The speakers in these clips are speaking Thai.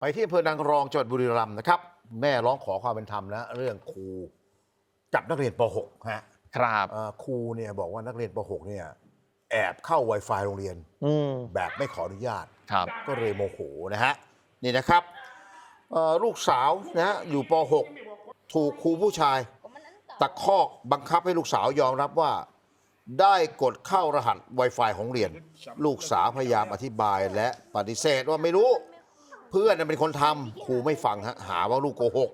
ไปที่อำเภอนางรองจังหวัดบุรีรัมย์นะครับ แม่ร้องขอความเป็นธรรมนะเรื่องครูจับนักเรียนป .6 ฮะครับเอ่อครูเนี่ยบอกว่านักเรียนป .6 เนี่ย แอบเข้า Wi-Fi โรงเรียน อืมแบบไม่ขออนุญาต ครับ ก็เลยโมโหนะฮะ นี่นะครับเอ่อลูกสาวนะฮะอยู่ป .6 ถูกครูผู้ชาย ตะคอกบังคับให้ลูกสาวยอมรับว่า ได้กดเข้ารหัส Wi-Fi ของเรียน ลูกสาวพยายามอธิบายและปฏิเสธว่าไม่รู้ เพื่อนน่ะเป็นคนทำครูไม่ฟังฮะหาว่าลูกโกหก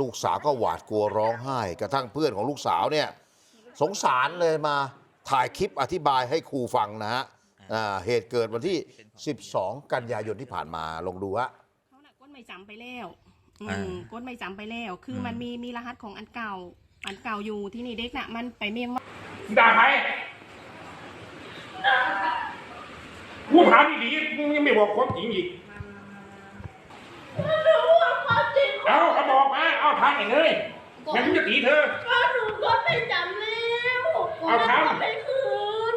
ลูกสาวก็หวาดกลัวร้องไห้ กระทั่งเพื่อนของลูกสาวเนี่ยสงสารเลยมาถ่ายคลิปอธิบายให้ครูฟังนะฮะอ่าเหตุเกิดวันที่ 12 กันยายนที่ผ่านมาลองดูฮะ เขาน่ะก้นไม่จำไปแล้วอือ่ามก้นไม่จำไปแล้ว คืออม มันมีมีรหัสของอันเก่า อันเก่าอยู่ที่นี่เด็กน่ะมันไปเมียนมาด่าใครกูถามดีๆมึงยังไม่บอกความจริงอีก มาเอาทางไหนเลยงั้นกูจะตีเธอ ก็หนูก็ไม่จำแล้วเอาครับก็ไม่คืน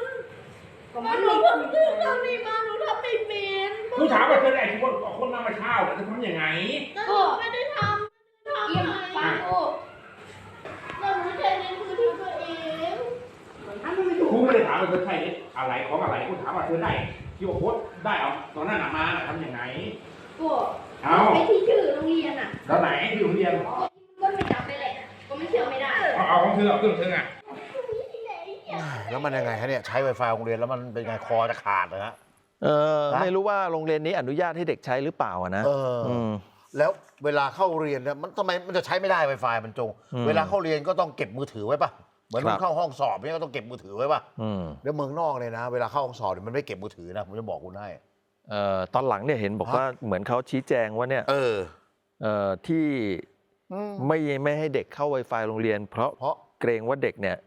ก็หนูเพิ่งซื้อเครื่องนี้มาหนูทำไม่เป็นกูถามว่าเธอได้ทุกคนเอาคนมามาเช่าแล้วจะทำยังไงแต่หนูไม่ได้ทำไม่ได้ทำไงแล้วหนูใช้ในมือถือตัวเองกูไม่ได้ถามว่าเธอใช่อะไรของอะไรกูถามว่าเธอได้ที่ว่าโพสต์ได้เอาตอนนั้นน่ะมาน่ะทำยังไง ก็เอาไอที่ชื่อโรงเรียนอะแล้วไหนที่โรงเรียนก็ไม่จำไปเลยก็ไม่เชื่อไม่ได้ เอาเอาของเธอเอาเครื่องเธออะแล้วมันยังไงฮะเนี่ยใช้ Wi-Fi โรงเรียนแล้วมันเป็นไงคอจะขาดนะฮะ เออนะไม่รู้ว่าโรงเรียนนี้อนุญาตให้เด็กใช้หรือเปล่าอะนะเอออ ม แล้วเวลาเข้าเรียนเนี่ยมันทำไมมันจะใช้ไม่ได้ Wi-Fi มันจง อืมเวลาเข้าเรียนก็ต้องเก็บมือถือไว้ป่ะ เหมือนครัมับนเข้าห้องสอบเนี่ยก็ต้องเก็บมือถือไว้ป่ะอืมแล้วเมืองนอกเนี่ยนะ เวลาเข้าห้องสอบเนี่ยมันไม่เก็บมือถือนะผมจะบอกคุณให้ เอ่อตอนหลังเนี่ยเห็นบอกฮะ ว่าเหมือนเขาชี้แจงว่าเนี่ยเออเอ่อที่อืมไม่ไม่ให้เด็กเข้า Wi-Fi โรงเรียน เพราะเพราะ เกรงว่าเด็กเนี่ย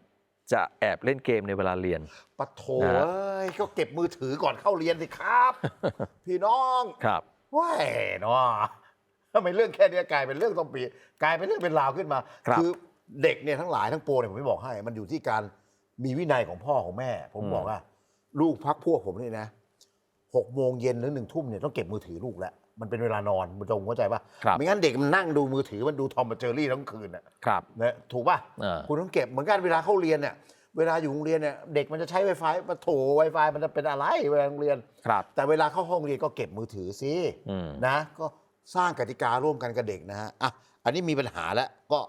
จะแอบเล่นเกมในเวลาเรียน ปะโถนะเอ้ยก็เก็บมือถือก่อนเข้าเรียนสิครับ พี่น้องครับว้ายเนาะทำไมเรื่องแค่เนี้ยกลายเป็นเรื่องต้องปี กลายเป็นเรื่องเป็นราวขึ้นมาครับอเด็กเนี่ยทั้งหลายทั้งปวงเนี่ยผมไม่บอกให้ มันอยู่ที่การมีวินัยของพ่อของแม่ ผมบอกว่าลูกพักพวกผมนี่นะหกโมงเย็นหรือหนึ่งทุ่มเนี่ยต้องเก็บมือถือลูกแล้ว มันเป็นเวลานอนมันจงเข้าใจป่ะครับไม่งั้นเด็กมันนั่งดูมือถือมันดูทอมมาเจอรี่ทั้งคืนน่ะครับนะถูกป่ะเออ คุณต้องเก็บเหมือนกันเวลาเข้าเรียนเนี่ยเวลาอยู่โรงเรียนเนี่ยเด็กมันจะใช้ไวไฟมาโถไวไฟมันจะเป็นอะไรเวลาโรงเรียน ครับ แต่เวลาเข้าห้องเรียนก็เก็บมือถือสิอืม นะ ก็สร้างกติการ่วมกันกับเด็กนะฮะอะอันนี้มีปัญหาแล้วก็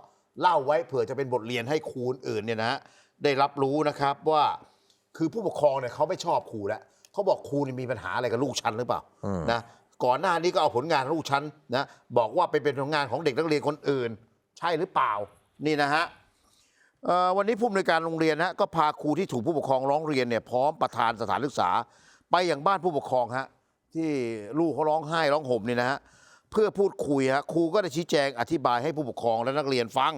เล่าไว้เผื่อจะเป็นบทเรียนให้ครูอื่นเนี่ยนะฮะได้รับรู้นะครับว่าคือผู้ปกครองเนี่ยเขาไม่ชอบครูแล้วเขาบอกครูนี่มีปัญหาอะไรกับลูกฉันหรือเปล่าอืมนะ ก่อนหน้านี้ก็เอาผลงานลูกฉันนะบอกว่าไปเป็นผลงานของเด็กนักเรียนคนอื่น ใช่หรือเปล่านี่นะฮะวันนี้ผู้อำนวยการโรงเรียนฮะก็พาครูที่ถูกผู้ปกครองร้องเรียนเนี่ยพร้อมประธานสถานศึกษา ไปอย่างบ้านผู้ปกครองฮะที่ลูกเขาร้องไห้ร้องห่มนี่นะฮะเพื่อพูดคุยฮะครูก็ได้ชี้แจงอธิบายให้ผู้ปกครองและนักเรียนฟัง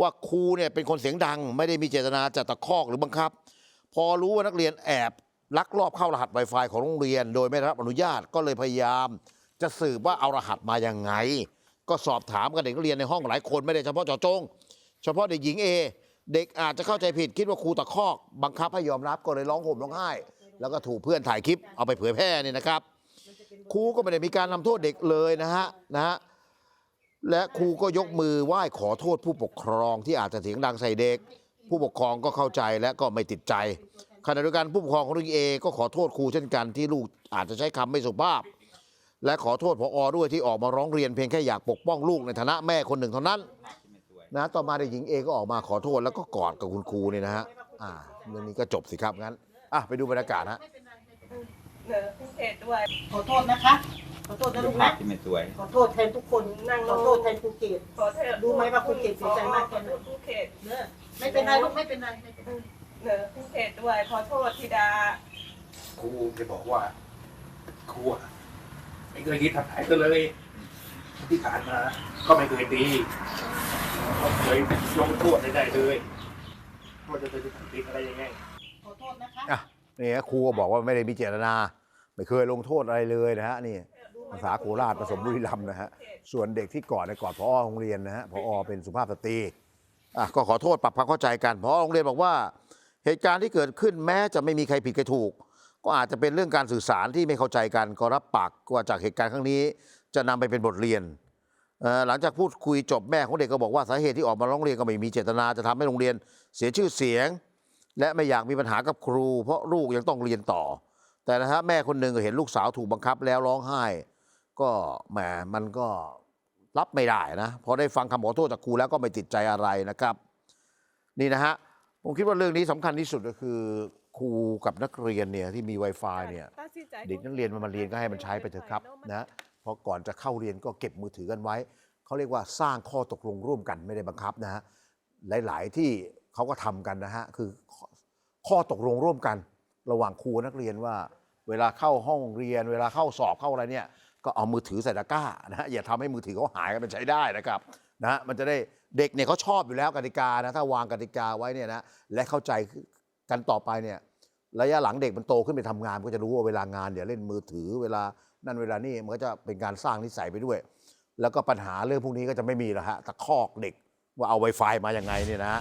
ว่าครูเนี่ยเป็นคนเสียงดัง ไม่ได้มีเจตนาจะตะคอกหรือบังคับ พอรู้ว่านักเรียนแอบ ลักลอบเข้ารหัส Wi-Fi ของโรงเรียน โดยไม่ได้รับอนุญาตก็เลยพยายาม จะสืบว่าเอารหัสมายังไง ก็สอบถามกับเด็กนักเรียนในห้องหลายคนไม่ได้เฉพาะเจาะจง เฉพาะเด็กหญิงเอเด็กอาจจะเข้าใจผิดคิดว่าครูตะคอก บังคับให้ยอมรับก็เลยร้องห่มร้องไห้ แล้วก็ถูกเพื่อนถ่ายคลิปเอาไปเผยแพร่เนี่ยนะครับครูก็ไม่ได้มีการนำโทษเด็กเลยนะฮะนะฮะและครูก็ยกมือไหว้ขอโทษผู้ปกครองที่อาจจะเสียงดังใส่เด็ก ผู้ปกครองก็เข้าใจและก็ไม่ติดใจ ขณะเดียวกันผู้ปกครองของลูกเอก็ขอโทษครูเช่นกันที่ลูกอาจจะใช้คำไม่สุภาพ และขอโทษพออด้วยที่ออกมาร้องเรียนเพียงแค่อยากปกป้องลูกในฐานะแม่คนหนึ่งเท่านั้นนะต่อมาเด็กหญิงเอก็ออกมาขอโทษแล้วก็กอดกับคุณครูเนี่ยนะฮะอ่าเรื่องนี้ก็จบสิครับงั้นอะไปดูบรรยากาศฮะเหนือพิเศษด้วยขอโทษนะคะ ขอโทษนะรูลูปกภานะพที่ไม่สวย ขอโทษแทนทุกคนนั่งลงขอโทษแทนครูเกดขอเถอะรู้ไหมว่าคุณเกดเสียใจมากแค่ไหนขอโทษผู้เขตเนอะไม่เป็นไรลูกไม่เป็นไรไม่เป็นไร เหนือพิเศษด้วย ขอโทษธิดา ครูจะบอกว่า ครูอะไม่เคยคิดทำร้ายเธอเลย ที่ผ่านมา ก็ไม่เคยตีไม่เคยลงโทษใดๆเลยว่าจะไปทำผิดอะไรยังไง ขอโทษนะคะ อะนี่ฮะครูก็บอกว่าไม่ได้มีเจตนา ไม่เคยลงโทษอะไรเลยนะฮะนี่ ภาษาโคราชผสมบุรีรัมย์นะฮะ ส่วนเด็กที่กอดในยกอดพอโรงเรียนนะฮะพอเป็นสุภาพสตรีอะก็ขอโทษปรับความเข้าใจกันพอโรงเรียนบอกว่า เหตุการณ์ที่เกิดขึ้นแม้จะไม่มีใครผิดใครถูก ก็อาจจะเป็นเรื่องการสื่อสารที่ไม่เข้าใจกันก็รับปากว่าจากเหตุการณ์ครั้งนี้ จะนำไปเป็นบทเรียนหลังจากพูดคุยจบแม่ของเด็กก็บอกว่าสาเหตุที่ออกมาร้องเรียนก็ไม่มีเจตนาจะทำให้โรงเรียนเสียชื่อเสียง และไม่อยากมีปัญหากับครู เพราะลูกยังต้องเรียนต่อ แต่นะฮะแม่คนหนึ่งก็เห็นลูกสาวถูกบังคับแล้วร้องไห้ ก็แหมมันก็รับไม่ได้นะพอได้ฟังคำขอโทษจากครูแล้วก็ไม่ติดใจอะไรนะครับ นี่นะฮะ ผมคิดว่าเรื่องนี้สำคัญที่สุดก็คือ ครูกับนักเรียนเนี่ยที่มี Wi-Fi เนี่ยตัดสินใจเด็กนักเรียนมันมาเรียนก็ให้มันใช้ไปเถอะครับนะเพราะก่อนจะเข้าเรียนก็เก็บมือถือกันไว้ เขาเรียกว่าสร้างข้อตกลงร่วมกันไม่ได้บังคับนะฮะ หลาย ๆ ที่เขาก็ทำกันนะฮะ คือข้อข้อตกลงร่วมกัน ระหว่างครูกับนักเรียนว่า เวลาเข้าห้องเรียน เวลาเข้าสอบเข้าอะไรเนี่ย ก็เอามือถือใส่ตะกร้านะฮะอย่าทำให้มือถือเขาหายกันมันใช้ได้นะครับนะฮะมันจะได้ เด็กเนี่ยเขาชอบอยู่แล้วกติกานะถ้าวางกติกาไว้เนี่ยนะและเข้าใจกันต่อไปเนี่ยระยะหลังเด็กมันโตขึ้นไปทำงานก็จะรู้ว่าเวลางานอย่าเล่นมือถือเวลานั่นเวลานี่มันก็จะเป็นการสร้างนิสัยไปด้วย แล้วก็ปัญหาเรื่องพวกนี้ก็จะไม่มีแล้วฮะตะคอกเด็กว่าเอา Wi-Fi มาอย่างไงเนี่ยนะฮะ